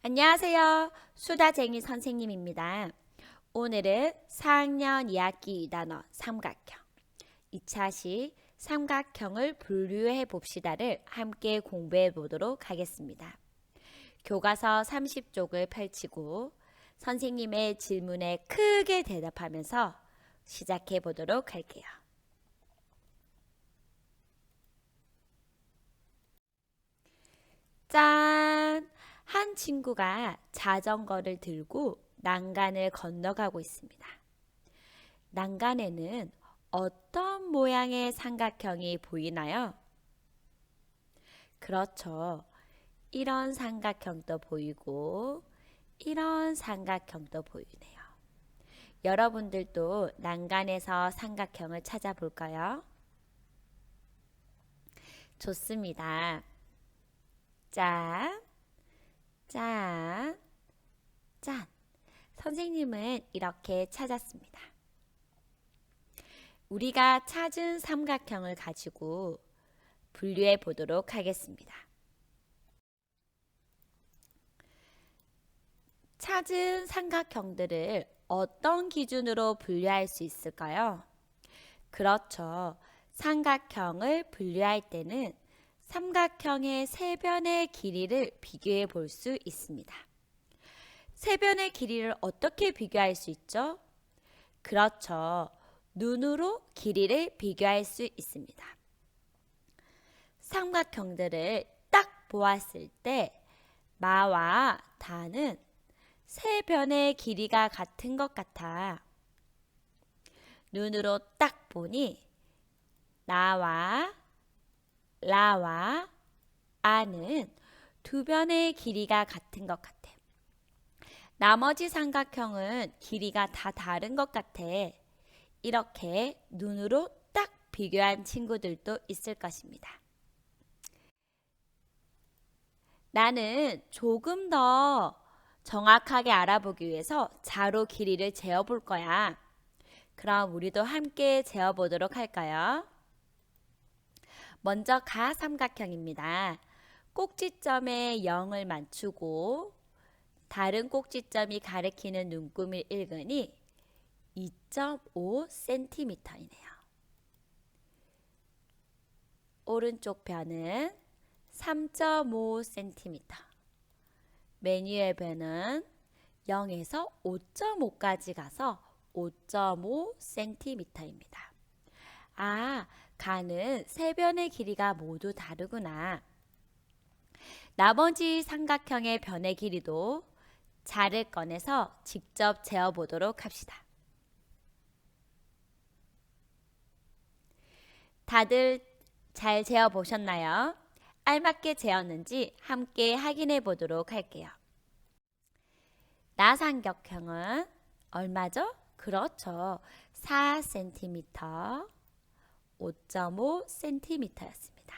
안녕하세요. 수다쟁이 선생님입니다. 오늘은 4학년 2학기 단어 삼각형 2차시 삼각형을 분류해 봅시다를 함께 공부해 보도록 하겠습니다. 교과서 30쪽을 펼치고 선생님의 질문에 크게 대답하면서 시작해 보도록 할게요. 짠! 한 친구가 자전거를 들고 난간을 건너가고 있습니다. 난간에는 어떤 모양의 삼각형이 보이나요? 그렇죠. 이런 삼각형도 보이고, 이런 삼각형도 보이네요. 여러분들도 난간에서 삼각형을 찾아볼까요? 좋습니다. 짠, 짠, 짠. 선생님은 이렇게 찾았습니다. 우리가 찾은 삼각형을 가지고 분류해 보도록 하겠습니다. 찾은 삼각형들을 어떤 기준으로 분류할 수 있을까요? 그렇죠. 삼각형을 분류할 때는 삼각형의 세 변의 길이를 비교해 볼 수 있습니다. 세 변의 길이를 어떻게 비교할 수 있죠? 그렇죠. 눈으로 길이를 비교할 수 있습니다. 삼각형들을 딱 보았을 때 마와 다는 세 변의 길이가 같은 것 같아. 눈으로 딱 보니 나와 라와 아는 두 변의 길이가 같은 것 같아. 나머지 삼각형은 길이가 다 다른 것 같아. 이렇게 눈으로 딱 비교한 친구들도 있을 것입니다. 나는 조금 더 정확하게 알아보기 위해서 자로 길이를 재어 볼 거야. 그럼 우리도 함께 재어 보도록 할까요? 먼저 가 삼각형입니다. 꼭지점에 0을 맞추고 다른 꼭지점이 가리키는 눈금을 읽으니 2.5cm이네요. 오른쪽 변은 3.5cm. 메뉴의 변은 0에서 5.5까지 가서 5.5cm입니다. 아, 가는 세 변의 길이가 모두 다르구나. 나머지 삼각형의 변의 길이도 자를 꺼내서 직접 재어 보도록 합시다. 다들 잘 재어 보셨나요? 알맞게 재었는지 함께 확인해 보도록 할게요. 나삼각형은 얼마죠? 그렇죠. 4cm, 5.5cm였습니다.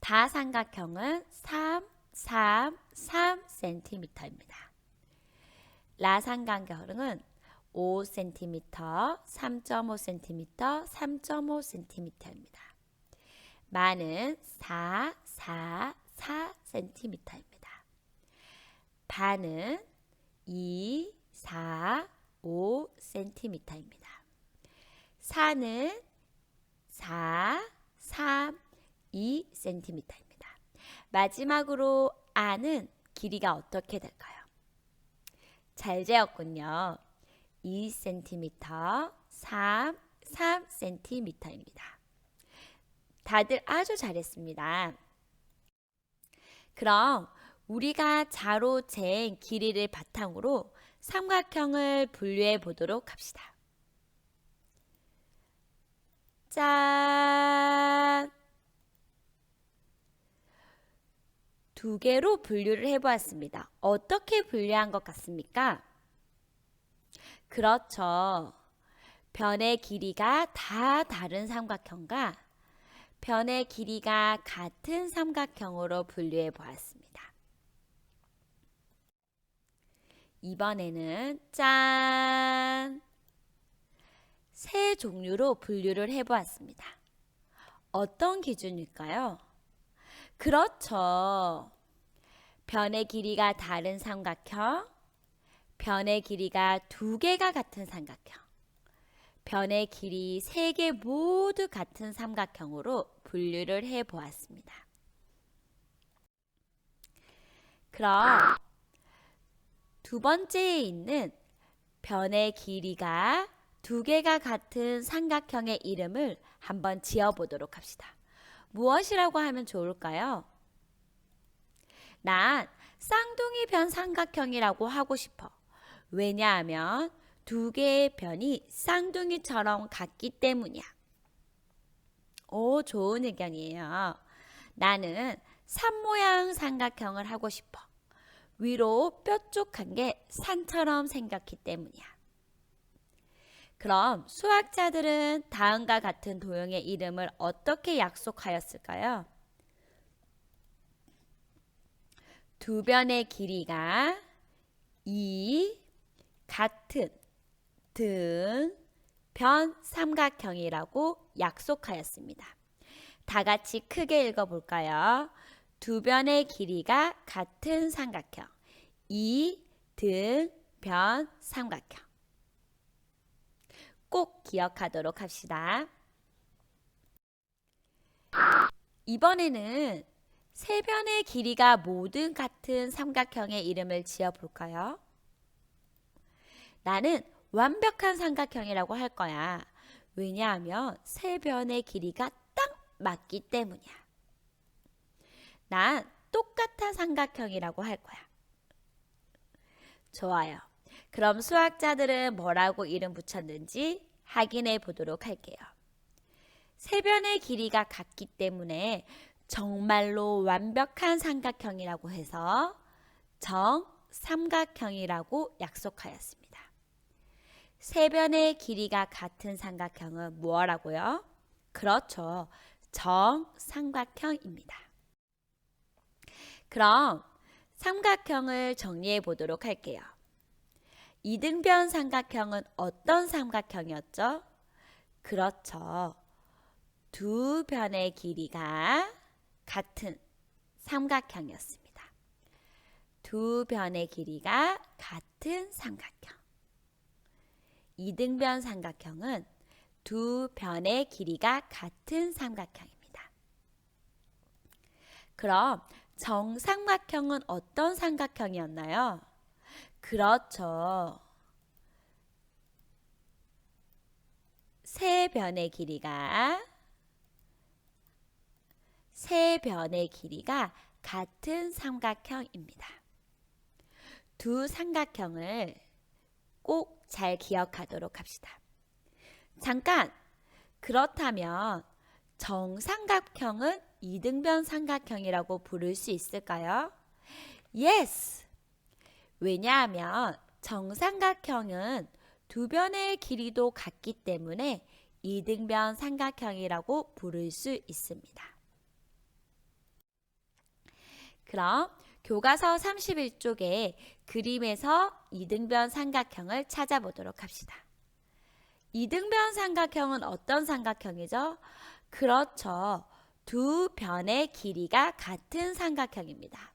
다삼각형은 3, 3, 3cm입니다. 라삼각형은 5cm, 3.5cm, 3.5cm입니다. 마는 4, 4, 4cm입니다. 반은 2, 4, 5cm입니다. 사는 4, 3, 2cm입니다. 마지막으로 아는 길이가 어떻게 될까요? 잘 재었군요. 2cm, 3, 3cm입니다. 다들 아주 잘했습니다. 그럼 우리가 자로 잰 길이를 바탕으로 삼각형을 분류해 보도록 합시다. 짠! 두 개로 분류를 해보았습니다. 어떻게 분류한 것 같습니까? 그렇죠. 변의 길이가 다 다른 삼각형과 변의 길이가 같은 삼각형으로 분류해 보았습니다. 이번에는 짠! 세 종류로 분류를 해 보았습니다. 어떤 기준일까요? 그렇죠. 변의 길이가 다른 삼각형, 변의 길이가 두 개가 같은 삼각형, 변의 길이 세 개 모두 같은 삼각형으로 분류를 해 보았습니다. 그럼 두 번째에 있는 변의 길이가 두 개가 같은 삼각형의 이름을 한번 지어 보도록 합시다. 무엇이라고 하면 좋을까요? 난 쌍둥이 변 삼각형이라고 하고 싶어. 왜냐하면 두 개의 변이 쌍둥이처럼 같기 때문이야. 오, 좋은 의견이에요. 나는 산 모양 삼각형을 하고 싶어. 위로 뾰족한 게 산처럼 생겼기 때문이야. 그럼 수학자들은 다음과 같은 도형의 이름을 어떻게 약속하였을까요? 두 변의 길이가 이 같은 등변 삼각형이라고 약속하였습니다. 다 같이 크게 읽어볼까요? 두 변의 길이가 같은 삼각형. 이등변 삼각형. 꼭 기억하도록 합시다. 이번에는 세 변의 길이가 모든 같은 삼각형의 이름을 지어 볼까요? 나는 완벽한 삼각형이라고 할 거야. 왜냐하면 세 변의 길이가 딱 맞기 때문이야. 난 똑같은 삼각형이라고 할 거야. 좋아요. 그럼 수학자들은 뭐라고 이름 붙였는지 확인해 보도록 할게요. 세 변의 길이가 같기 때문에 정말로 완벽한 삼각형이라고 해서 정삼각형이라고 약속하였습니다. 세 변의 길이가 같은 삼각형은 뭐라고요? 그렇죠. 정삼각형입니다. 그럼 삼각형을 정리해 보도록 할게요. 이등변 삼각형은 어떤 삼각형이었죠? 그렇죠. 두 변의 길이가 같은 삼각형이었습니다. 두 변의 길이가 같은 삼각형. 이등변 삼각형은 두 변의 길이가 같은 삼각형입니다. 그럼 정삼각형은 어떤 삼각형이었나요? 그렇죠. 세 변의 길이가 세 변의 길이가 같은 삼각형입니다. 두 삼각형을 꼭 잘 기억하도록 합시다. 잠깐! 그렇다면 정삼각형은 이등변 삼각형이라고 부를 수 있을까요? Yes! 왜냐하면 정삼각형은 두 변의 길이도 같기 때문에 이등변 삼각형이라고 부를 수 있습니다. 그럼 교과서 31쪽에 그림에서 이등변 삼각형을 찾아보도록 합시다. 이등변 삼각형은 어떤 삼각형이죠? 그렇죠. 두 변의 길이가 같은 삼각형입니다.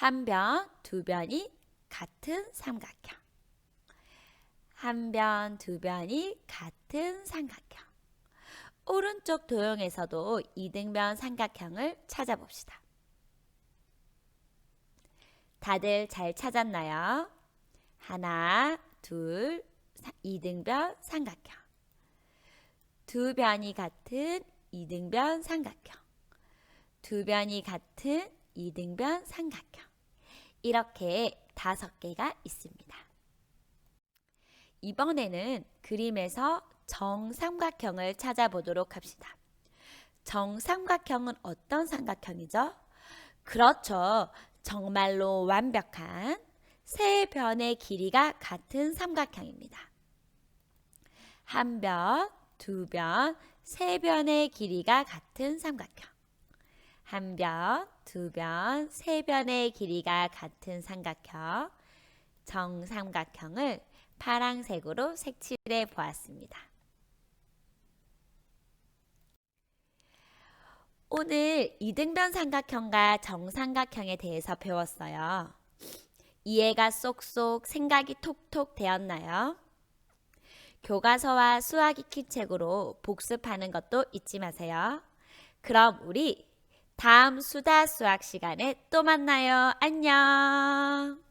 한 변, 두 변이 같은 삼각형. 한 변, 두 변이 같은 삼각형. 오른쪽 도형에서도 이등변 삼각형을 찾아봅시다. 다들 잘 찾았나요? 하나, 둘, 이등변 삼각형. 두 변이 같은 이등변 삼각형. 두 변이 같은 이등변 삼각형. 이렇게 다섯 개가 있습니다. 이번에는 그림에서 정삼각형을 찾아보도록 합시다. 정삼각형은 어떤 삼각형이죠? 그렇죠. 정말로 완벽한 세 변의 길이가 같은 삼각형입니다. 한 변, 두 변, 세 변의 길이가 같은 삼각형. 한 변, 두 변, 세 변의 길이가 같은 삼각형. 정삼각형을 파란색으로 색칠해 보았습니다. 오늘 이등변 삼각형과 정삼각형에 대해서 배웠어요. 이해가 쏙쏙 생각이 톡톡 되었나요? 교과서와 수학 익히 책으로 복습하는 것도 잊지 마세요. 그럼 우리 다음 수다 수학 시간에 또 만나요. 안녕.